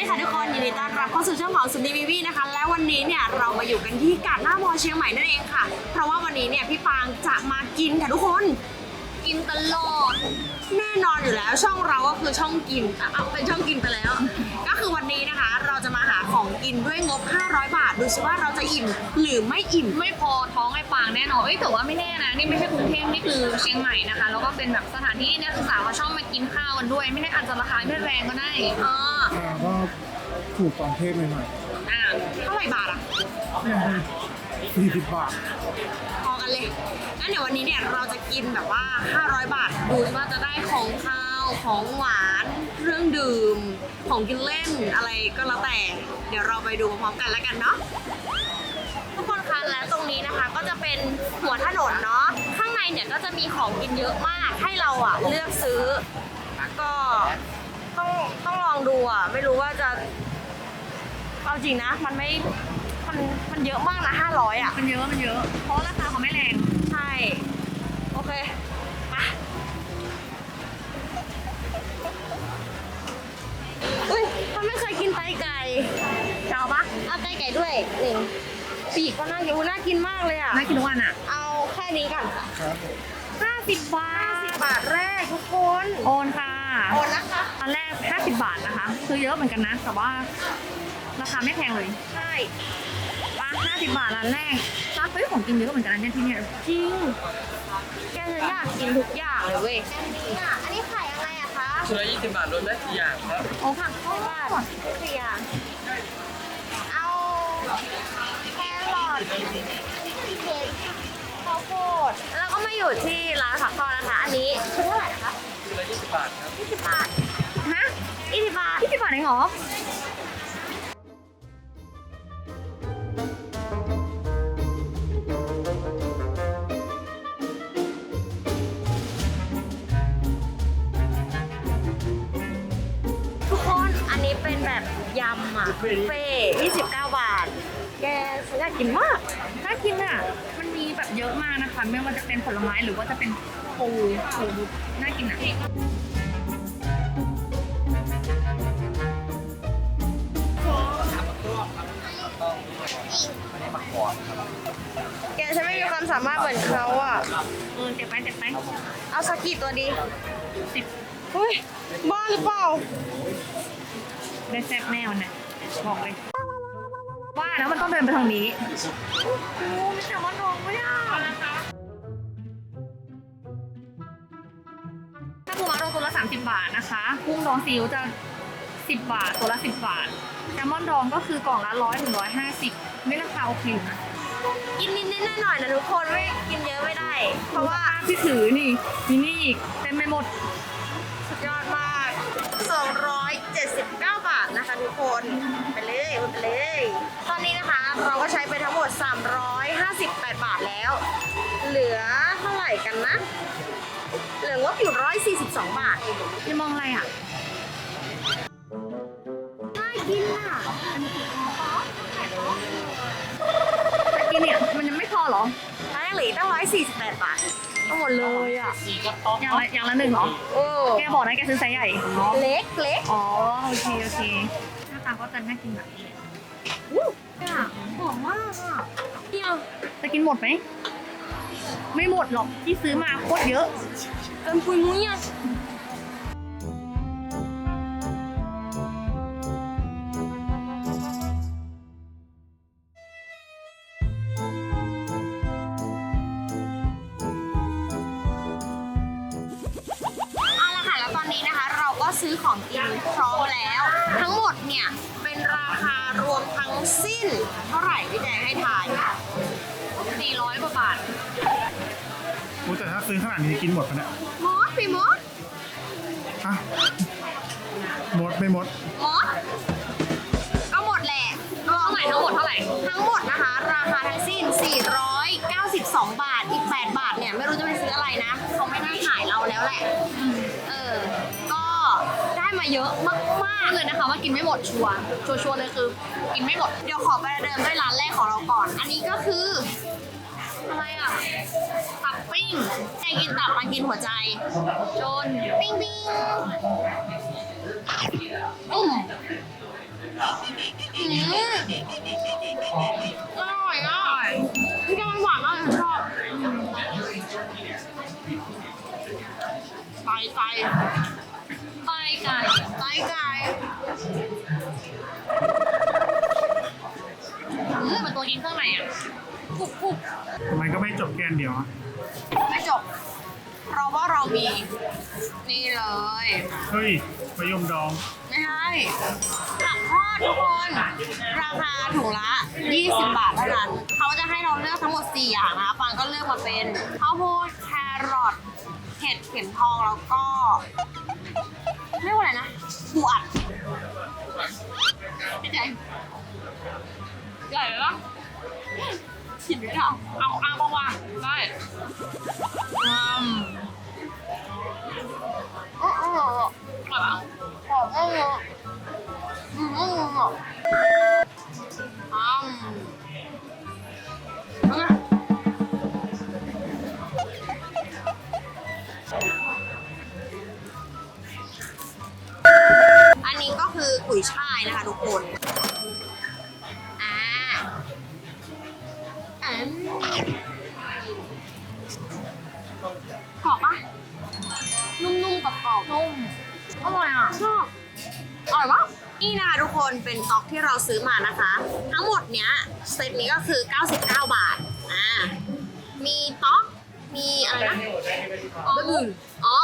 ดีค่ะทุกคนยินดีต้อนรับเข้าสู่ช่องของสุนีวีวีนะคะ และวันนี้เนี่ยเรามาอยู่กันที่กาดหน้ามอเชียงใหม่นั่นเองค่ะ เพราะว่าวันนี้เนี่ยพี่ปางจะมากินค่ะทุกคน กินตลอด แน่นอนอยู่แล้วช่องเราก็คือช่องกินอะเอาเป็นช่องกินไปแล้ว คือวันนี้นะคะ เราจะมาหาของกินด้วยงบ 500 บาท ดูสิว่าเราจะอิ่มหรือไม่อิ่ม ไม่พอท้องไอ้ปางแน่นอน เอ้ยแต่ว่าไม่แน่นะ นี่ไม่ใช่กรุงเทพนี่คือเชียงใหม่นะคะ แล้วก็เป็นแบบสถานที่นักศึกษาเขาชอบมากินข้าวกันด้วย ไม่ได้อาจจะราคาไม่แรงก็ได้เอออ่าก็ถูกกองเทพหน่อยอ่าเท่าไหร่บาทอะ ๆสี่สิบบาท พอกันเลย งั้นเดี๋ยววันนี้เนี่ยเราจะกินแบบว่า 500 บาท ดูสิว่าจะได้ของข้าว ของหวานเครื่องดื่ม ของกินเล่นอะไรก็แล้วแต่ เดี๋ยวเราไปดูพร้อมกันแล้วกันเนาะทุกคนคะและตรงนี้นะคะก็จะเป็นหัวถนนเนาะข้างในเนี่ยก็จะมีของกินเยอะมากให้เราอะเลือกซื้อก็ต้องต้องลองดูอะไม่รู้ว่าจะเอาจริงนะ มันไม่มันมันเยอะมากนะ500อะมันเยอะมันเยอะ เพราะราคาเขาไม่แรง ใช่ โอเค มาอุ้ยเขาไม่เคยกินไตไก่จะเอาปะเอาไตไก่ด้วยหนึ่งปีกก็น่ากินอุ๊ยน่ากินมากเลยอะ น่ากินทุกวันอะ เอาแค่นี้ก่อนครับผม50บาทบาทแรกทุกคนโอนค่ะโอนนะคะอันแรก 50 บาทนะคะ คือเยอะเหมือนกันนะ แต่ว่า ราคาไม่แพงเลยใช่ป้า50 บาทร้านแรกร้านเฮ้ยของกินเยอะเหมือนกันนะเนี่ยที่เนี่ยจริงแกจะอยากกินทุกอย่างเลยเว้ย อันนี้อะอันนี้ขายยังไงอะคะ ชุดละ20 บาทรวมได้กี่อย่างครับโอ้ค่ะห้าบาทเสียเอาแครอทเค้กข้าวโพดแล้วก็มาอยู่ที่ร้านผักทอดนะคะ อันนี้ชุดเท่าไหร่นะคะชุดละ20 บาทครับ20บาทฮะ20บาท20บาทเองเหรอ เฟ่29 บาท แกฉันอยากกินมากน่ากินอะ มันมีแบบเยอะมากนะคะ ไม่ว่าจะเป็นผลไม้หรือว่าจะเป็นปูปูน่ากินอะแกฉันไม่มีความสามารถเหมือนเขาอะ เออเจ็บไปเจ็บไปเอาสักกี่ตัวดีสิบเฮ้ย บ้าหรือเปล่า ได้แซ่บแน่วันน่ะ บอกเลย ว่าแล้วมันต้องเดินไปทางนี้โอ้โหมีแต่ว่าน้องไม่ได้ถ้าปูม้าโดตัวละ 30 บาทนะคะกุ้งดองซีอิ๊วจะ 10 บาท ตัวละ 10 บาทแซลมอนดองก็คือกล่องละ 100ถึง150 ไม่ราคาโอเคอยู่นะกินนิดๆหน่อยๆนะทุกคนไม่กินเยอะไม่ได้ เพราะว่าที่ถือนี่มีนี่อีกเต็มไปหมด สุดยอดมาก 279บาท นะคะทุกคนไปเลยไปเลย ตอนนี้นะคะเราก็ใช้ไปทั้งหมด 358 บาทแล้ว เหลือเท่าไหร่กันนะ เหลืองบอยู่ 142 บาทพี่มองอะไรอะน่ากินอะแต่กินเนี่ยมันยังไม่พอเหรอตอนแรกเหลืออกตั้ง148 บาท ทั้งหมดเลยอะอย่างละอย่างละหนึ่งเหรอโอ้แกบอกนะแกซื้อไซส์ใหญ่เล็กเล็กอ๋อโอเคโอเคหน้าตาก็จะน่ากินแบบนี้อู้เนี่ยหอมมากอะเนี่ยจะกินหมดไหมไม่หมดหรอกที่ซื้อมาโคตรเยอะเกินปุยมุ้ยอะ ซื้อของกินพร้อมแล้ว ทั้งหมดเนี่ย เป็นราคารวมทั้งสิ้น เท่าไหร่พี่แจงให้ทาย400กว่าบาทโอ้แต่ถ้าซื้อขนาดนี้กินหมดปะเนี่ยมดพี่มดอะหมดไม่หมดมดก็หมดแหละรวมเท่าไหร่ทั้งหมดเท่าไหร่ทั้งหมดนะคะ ราคาทั้งสิ้น492 เยอะมากพูดเลยนะคะ ว่ากินไม่หมดชัวร์ชัวร์ๆเลยคือ กินไม่หมด เดี๋ยวขอไปเดิมด้วยร้านแรกของเราก่อน อันนี้ก็คืออะไรอะ ตับปิ้งใจกินตับมันกินหัวใจ จนปิ้งปิ้งอุ้มอืมอร่อยอะพี่แกมันหวานมากเลยฉันชอบไตไตไป ไก่ไตไก่อืมเหมือนตัวกินเครื่องในอะกรุบกรุบทำไมก็ไม่จบแค่อันเดียวอะไม่จบเพราะว่าเรามี นี่เลย เฮ้ยมะยมดอง ไม่ใช่ผักทอดทุกคน ราคาถุงละ 20 บาทเท่านั้นเขาจะให้เราเลือกทั้งหมด 4 อย่างนะคะฟังก็เลือกมาเป็นข้าวโพดแครอทเห็ดเข็มทองแล้วก็ เรียกว่าอะไรนะปูอัดพี่ใจใหญ่เลยปะชิมไม่ได้เอาเอามาวางได้อืมอืออืออร่อยปะหอมอืออืออืออืม ก็คือกุยช่ายนะคะทุกคนอ่าอืมกรอบปะนุ่มๆกรอบๆนุ่มอร่อยอะชอบอร่อยวะนี่นะคะทุกคนเป็นต็อกที่เราซื้อมานะคะ ทั้งหมดเนี้ยเซตนี้ก็คือ 99 บาทอ่ามีต็อก มีอะไรนะออมูอ๋อ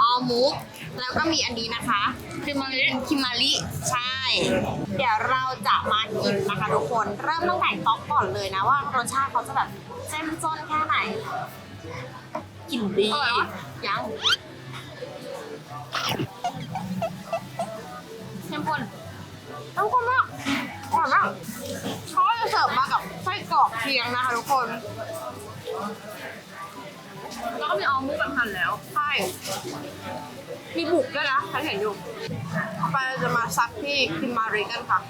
ออมูฟแล้วก็มีอันนี้นะคะคือมาลิคิมาริใช่ เดี๋ยวเราจะมากินนะคะทุกคน เริ่มตั้งแต่ต๊อกก่อนเลยนะว่ารสชาติเขาจะแบบเจ้มจนแค่ไหนกลิ่นดีอร่อยวะยังเข้มข้นน้ำข้นมากอร่อยมากเขาจะเสิร์ฟมากับไส้กรอกเคียงนะคะทุกคน แล้วก็มีออมมูแบบหั่นแล้ว ใช่ มีบุกด้วยนะฉันเห็นอยู่ต่อไปเราจะมาซักที่คิมมาริกันค่ะ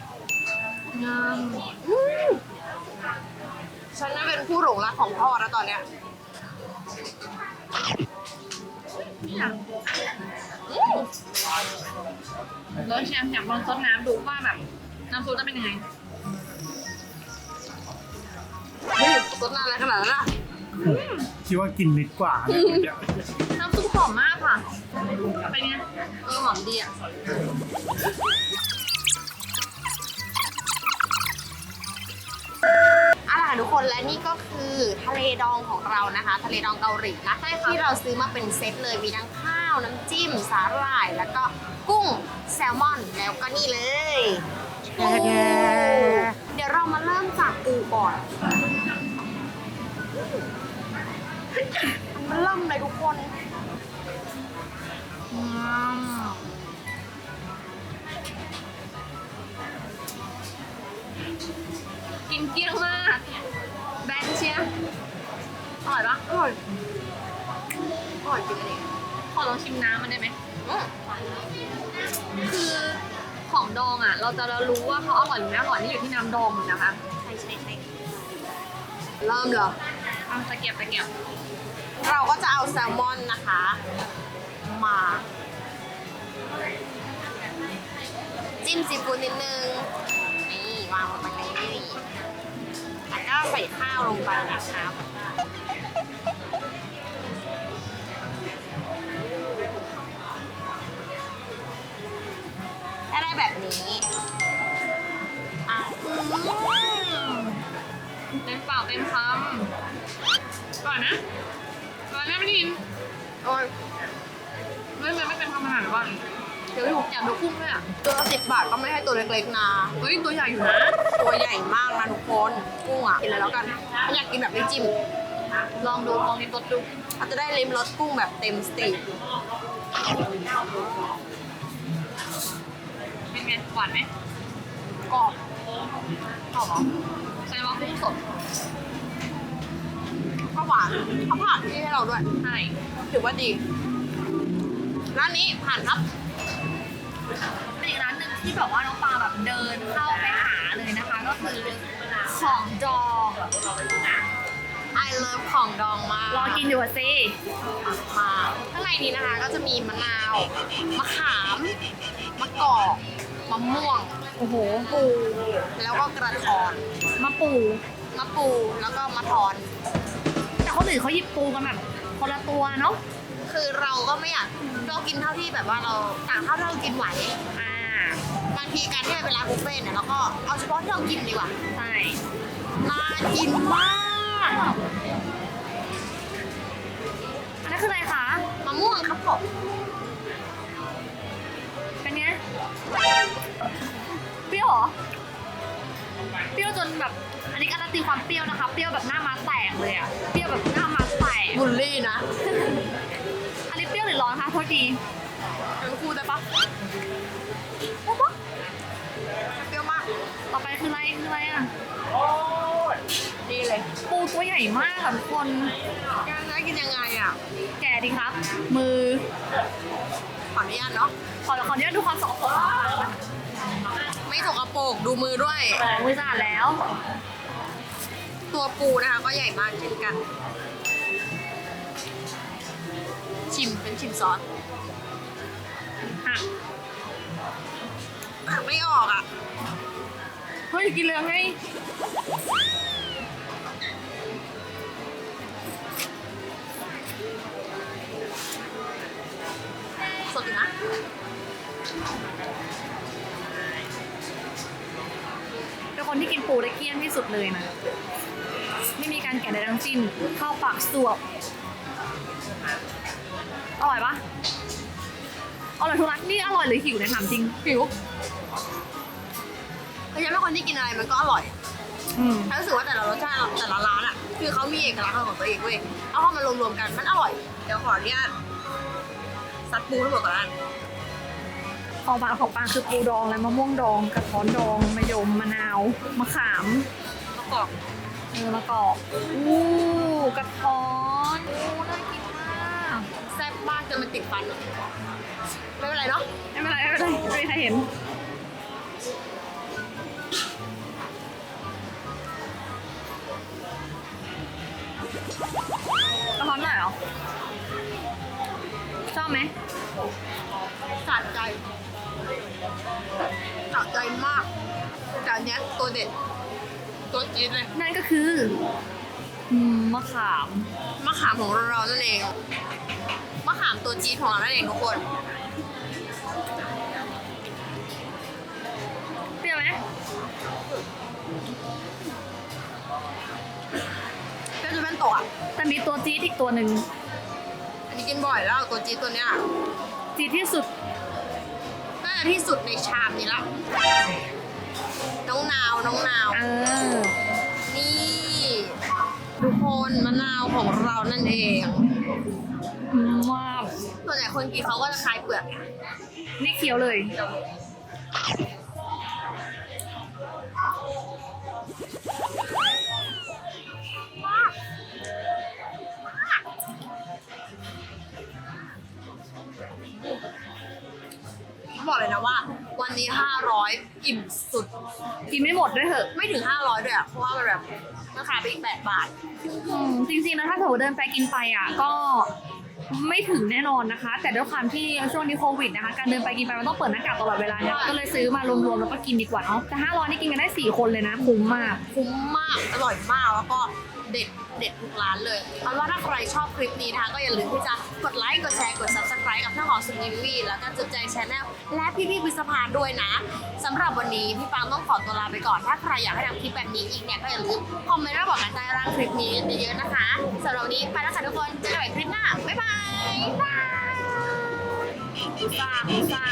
งามอืมฉันน่ะเป็นผู้หลงรักของพ่อแล้วตอนเนี้ยนี่อะอืมแล้วเชฟอยากลองซดน้ำดูว่าแบบน้ำซุปจะเป็นยังไงนี่สดนานอะไรขนาดนั้นอะ คิดว่ากินนิดกว่าเนี่ยเมื่อกี้น้ำซุปหอมมากค่ะเป็นไงเออหอมดีอะเอาล่ะทุกคนและนี่ก็คือทะเลดองของเรานะคะ ทะเลดองเกาหลีนะที่เราซื้อมาเป็นเซตเลยมีทั้งข้าวน้ำจิ้มสาหร่าย แล้วก็กุ้งแซลมอนแล้วก็นี่เลยปูเดี๋ยวเรามาเริ่มจากปูก่อน มันเริ่มเลยทุกคนอืมกินเกลี้ยงมาก แบนเชียร์อร่อยปะอร่อยอร่อยจริงอันนี้ขอลองชิมน้ำมันได้ไหมอืมคือของดองอะ เราจะรู้ว่าเขาอร่อยหรือไม่อร่อยนี่อยู่ที่น้ำดองนะคะ ใช่ใช่ใช่เริ่มเลยเอาตะเกียบตะเกียบ เราก็จะเอาแซลมอนนะคะ มา จิ้มซีฟู้ดนิดนึง นี่วางลงไปเลยแล้วก็ใส่ข้าวลงไปนะครับถ้าได้แบบนี้อะอืมเต็มปากเต็มคำก่อนนะ อนนะไม่ได้ยินโอ้ยไม่ไม่ไม่เป็นทำอาหารก่อนเดี๋ยวอยากดูกุ้งด้วยอะตัวละสิบบาทก็ไม่ใช่ตัวเล็กๆนะ เฮ้ยตัวใหญ่อยู่นะ ตัวใหญ่มากนะทุกคนกุ้งอะกินเลยแล้วกันถ้าอยากกินแบบไม่จิ้ม ลองดูลองนิดรสดูเราจะได้ลิ้มรสกุ้งแบบเต็มสตรีมเป็นไงหวานไหมกรอบกรอบเหรอแสดงว่ากุ้งสดข้าวหวานเขาผ่านที่ให้เราด้วยใช่ถือว่าดีร้านนี้ผ่านครับ เป็นอีกร้านหนึ่งที่แบบว่าน้องปลาแบบเดินเข้าไปหาเลยนะคะ ก็คือของดอง I love ของดองมากรอกินอยู่อะสิมาข้างในนี้นะคะ ก็จะมีมะนาวมะขามมะกอกมะม่วงโอ้โหปูแล้วก็กระทอนมะปูมะปูแล้วก็มะทอนแต่ คนอื่นเขาหยิบปูกันแบบคนละตัวเนาะคือเราก็ไม่อยากเรากินเท่าที่แบบว่าเราต่างเท่าที่เรากินไหวอ่าบางทีการที่เป็นร้านบุฟเฟ่ต์เนี่ยเราก็เอาเฉพาะที่เรากินดีกว่าใช่น่ากินมากอันนั้นคืออะไรคะมะม่วงครับผมเป็นไงเปรี้ยวเหรอ เปรี้ยวจนแบบ อันนี้การันตีความเปรี้ยวนะคะ เปรี้ยวแบบหน้าม้าแตกเลยอะเปรี้ยวแบบหน้าม้าแตก บุลลี่นะ อันนี้เปรี้ยวหรือร้อนคะโทษทีเป็นคู่ได้ปะโอ้โหเปรี้ยวมาก ต่อไปคืออะไรคืออะไรอะดีเลย ปูตัวใหญ่มากค่ะทุกคนการจะกินยังไงอะ แกะดีครับมือ ขออนุญาตเนาะ ขอขออนุญาตดูความสกปรกไม่ สกปรกดูมือด้วย มือสะอาดแล้ว ตัวปูนะคะก็ใหญ่มากเช่นกัน ชิมเป็นชิมซอสอะหักไม่ออกอะ เฮ้ย กินเหลืองไงสดอยู่นะ เป็น คนที่กินปูได้เกลี้ยงที่สุดเลยนะ ไม่มีการแกะใดทั้งสิ้นเข้าปากสวบอร่อยปะอร่อยทุกร้านนี่อร่อยหรือหิวเนี่ยถามจริงหิวแต่ยังเป็นคนที่กินอะไรมันก็อร่อยอืมถ้ารู้สึกว่าแต่ละรสชาติแต่ละร้านอะ คือเขามีเอกลักษณ์ของตัวเองเว้ยเอาเข้ามารวมๆกันมันอร่อย เดี๋ยวขออนุญาตซัดปูทั้งหมดก่อนนะ ของปลาของปลาคือปูดองและมะม่วงดองกระท้อนดองมะยมมะนาวมะขามมะกอกเออมะกอกอู้กระท้อนอู้น่ากินมากแซ่บมากจนมันติดฟันอะไม่เป็นไรเนาะไม่เป็นไรไม่เป็นไรไม่มีใครเห็นกระท้อนหน่อยเหรอชอบไหมสะใจ สะใจมากแต่อันเนี้ยตัวเด็ด ตัวจี๊ดเลย นั่นก็คืออืมมะขาม มะขามของเรานั่นเอง มะขามตัวจี๊ดของเรานั่นเองทุกคน เปรี้ยวไหมก็จะเป็นโตะอะแต่มีตัวจี๊ดอีกตัวหนึ่งอันนี้กินบ่อยแล้วตัวจี๊ดตัวเนี้ย จี๊ดที่สุดน่าจะ ที่สุดในชามนี้ละ น้องนาว น้องนาว เออ นี่ ทุกคนมะนาวของเรานั่นเองว้าวส่วนใหญ่คนกินเขาก็จะคลายเปลือก นี่เคี้ยวเลย อิ่มสุด กินไม่หมดด้วยเหอะไม่ถึง 500ด้วยอะเพราะว่ามันแบบราคาไปอีก 8 บาท อืมจริงๆแล้วถ้าเกิดว่าเดินไปกินไปอะก็ไม่ถึงแน่นอนนะคะ แต่ด้วยความที่ช่วงนี้โควิดนะคะ การเดินไปกินไปมันต้องเปิดหน้ากากตลอดเวลาเนี่ยก็เลยซื้อมารวมๆแล้วก็กินดีกว่าเนาะแต่500นี่กินกันได้ 4 คนเลยนะคุ้มมาก คุ้มมาก อร่อยมากแล้วก็ เด็ดเด็ดทุกร้านเลยเอาเป็นว่าถ้าใครชอบคลิปนี้นะคะก็อย่าลืมที่จะกดไลค์กดแชร์กด subscribe กับช่องของสุนิวีแล้วก็จุดใจชแนลและพี่พี่ๆพิสภาด้วยนะสำหรับวันนี้พี่ปางต้องขอตัวลาไปก่อน ถ้าใครอยากให้ทำคลิปแบบนี้อีกเนี่ยก็อย่าลืมคอมเมนต์มาบอกกันใต้ร่างคลิปนี้เยอะๆนะคะสำหรับวันนี้ไปแล้วค่ะทุกคนเจอกันใหม่คลิปหน้าบ๊ายบายซ่าซ่า